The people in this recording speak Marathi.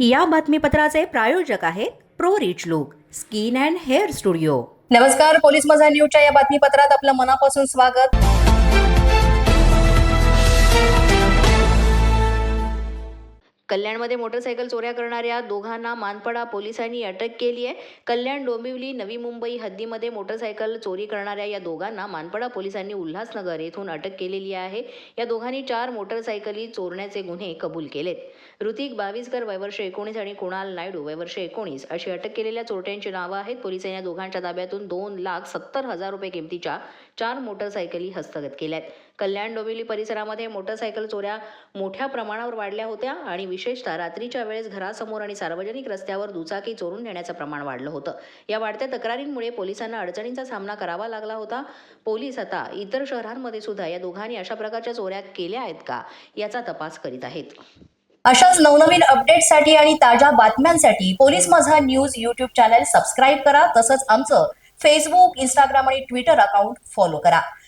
या बातमीपत्राचे प्रायोजक आहेत pro rich look skin and hair studio. नमस्कार पोलीस मझा न्यूजच्या या बातमीपत्रात आपलं मनापासून स्वागत. कल्याणमध्ये मोटरसायकल चोऱ्या करणाऱ्या दोघांना मानपडा पोलिसांनी अटक केली आहे. कल्याण डोंबिवली नवी मुंबई हद्दीमध्ये मोटरसायकल चोरी करणाऱ्या या दोघांना मानपडा पोलिसांनी उल्हासनगर येथून अटक केलेली आहे. या दोघांनी चार मोटरसायकली चोरण्याचे गुन्हे कबूल केलेत. ऋतिक बावीसकर वयवर्ष एकोणीस आणि कुणाल नायडू वयवर्ष एकोणीस अशी अटक केलेल्या चोरट्यांची नावं आहेत. पोलिसांनी या दोघांच्या ताब्यातून दोन लाख सत्तर हजार रुपये किमतीच्या चार मोटरसायकली हस्तगत केल्या आहेत कल्याण डोंबिवली परिसरामध्ये मोटरसायकल चोऱ्या मोठ्या प्रमाणावर वाढल्या होत्या आणि विशेषतः रात्रीच्या वेळेस घरासमोर आणि सार्वजनिक रस्त्यावर दुचाकी चोरून नेण्याचं प्रमाण वाढलं होतं. या वाढत्या तक्रारींमुळे पोलिसांना अडचणींचा सामना करावा लागला होता. पोलीस आता इतर शहरांमध्ये सुद्धा या दोघांनी अशा प्रकारच्या चोऱ्या केल्या आहेत का याचा तपास करीत आहेत. अशाच नवनवीन अपडेटसाठी आणि ताज्या बातम्यांसाठी पोलीस माझा न्यूज यूट्यूब चॅनल सबस्क्राईब करा. तसंच आमचं फेसबुक इंस्टाग्राम आणि ट्विटर अकाउंट फॉलो करा.